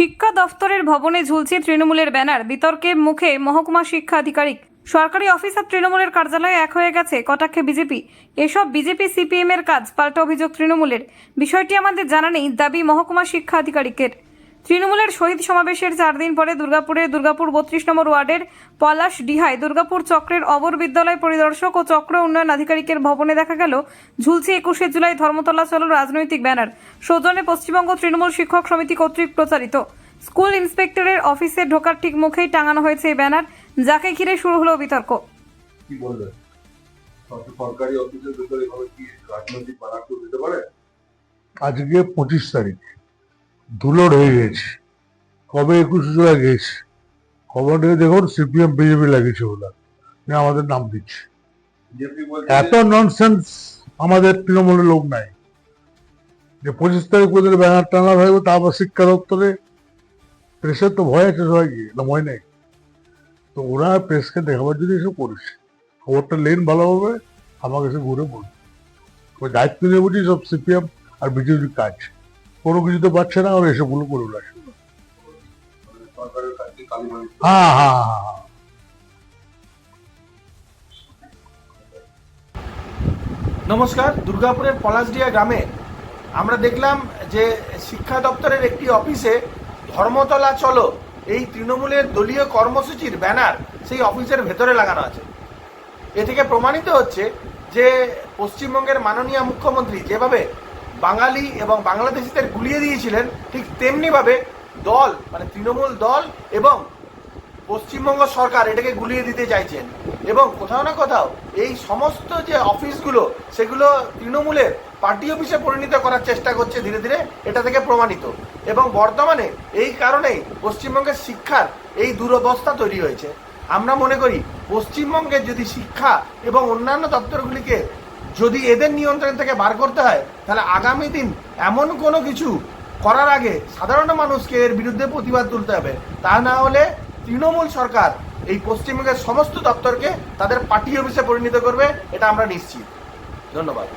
শিক্ষা দফতরের ভবনে ঝুলছে তৃণমূলের ব্যানার। বিতর্কের মুখে মহকুমা শিক্ষা আধিকারিক। সরকারি অফিস আর তৃণমূলের কার্যালয়ে এক হয়ে গেছে কটাক্ষে বিজেপি। এসব বিজেপি সিপিএম এর কাজ, পাল্টা অভিযোগ তৃণমূলের। বিষয়টি আমাদের জানা নেই, দাবি মহকুমা শিক্ষা আধিকারিকের। তৃণমূলের শহীদ সমাবেশের চার দিন পরে দুর্গাপুরের দুর্গাপুর বত্রিশ নম্বর ওয়ার্ডের পলাশ ডিহায় দুর্গাপুর চক্রের অবর বিদ্যালয় পরিদর্শক ও চক্র উন্নয়ন আধিকারিকের ভবনে দেখা গেল ঝুলছে একুশে জুলাই ধর্মতলা চলো রাজনৈতিক ব্যানার। সৌজন্যে পশ্চিমবঙ্গ তৃণমূল শিক্ষক সমিতি কর্তৃক প্রচারিত। স্কুল ইন্সপেক্টরের অফিসে ঢোকার ঠিক মুখেই টাঙানো হয়েছে এই ব্যানার যাকে ঘিরে শুরু হলো বিতর্ক। কি বলবেন সরকারি অফিসের ভেতরে এভাবে কি রাজনৈতিক বানার দিতে পারে? আজকে পঁচিশ তারিখ। ধুলোর হয়ে গেছে। কবে একুশ জুলাই গেছে খবর নিয়ে দেখুন সিপিএম বিজেপি লাগিয়েছে ওরা আমাদের নাম দিচ্ছে। এত ননসেন্স আমাদের তৃণমূলের লোক নাই। যে পঁচিশ তারিখ পর্যন্ত ব্যানার টানা থাকবে তারপর শিক্ষা দপ্তরে প্রেসের তো ভয় আছে সবাই না ভয় নেই। তো ওরা প্রেসকে দেখাবার জন্য এসব করেছে। খবরটা লেন ভালোভাবে আমাকে এসে ঘুরে বলবে ওই দায়িত্ব নিয়ে বুঝি সব সিপিএম আর বিজেপির কাজ। কোনো কিছু তো পাচ্ছে না আর এসবগুলো করে হ্যাঁ হ্যাঁ। নমস্কার, দুর্গাপুরের পলাশডিয়া গ্রামে আমরা দেখলাম যে শিক্ষা দপ্তরের একটি অফিসে ধর্মতলা চলো, এই তৃণমূলের দলীয় কর্মসূচির ব্যানার সেই অফিসের ভেতরে লাগানো আছে। এ থেকে প্রমাণিত হচ্ছে যে পশ্চিমবঙ্গের মাননীয় মুখ্যমন্ত্রী যেভাবে বাঙালি এবং বাংলাদেশিদের গুলিয়ে দিয়েছিলেন ঠিক তেমনিভাবে দল মানে তৃণমূল দল এবং পশ্চিমবঙ্গ সরকার এটাকে গুলিয়ে দিতে চাইছেন। এবং কোথাও না কোথাও এই সমস্ত যে অফিসগুলো, সেগুলো তৃণমূলের পার্টি অফিসে পরিণত করার চেষ্টা করছে ধীরে ধীরে, এটা থেকে প্রমাণিত। এবং বর্তমানে এই কারণেই পশ্চিমবঙ্গের শিক্ষার এই দুরবস্থা তৈরি হয়েছে। আমরা মনে করি, পশ্চিমবঙ্গের যদি শিক্ষা এবং অন্যান্য দপ্তরগুলিকে যদি এদের নিয়ন্ত্রণ থেকে বার করতে হয়, তাহলে আগামী দিন এমন কোনো কিছু করার আগে সাধারণ মানুষকে এর বিরুদ্ধে প্রতিবাদ তুলতে হবে। তা না হলে তৃণমূল সরকার এই পশ্চিমবঙ্গের সমস্ত দপ্তরকে তাদের পার্টি অফিসে পরিণত করবে, এটা আমরা নিশ্চিত। ধন্যবাদ।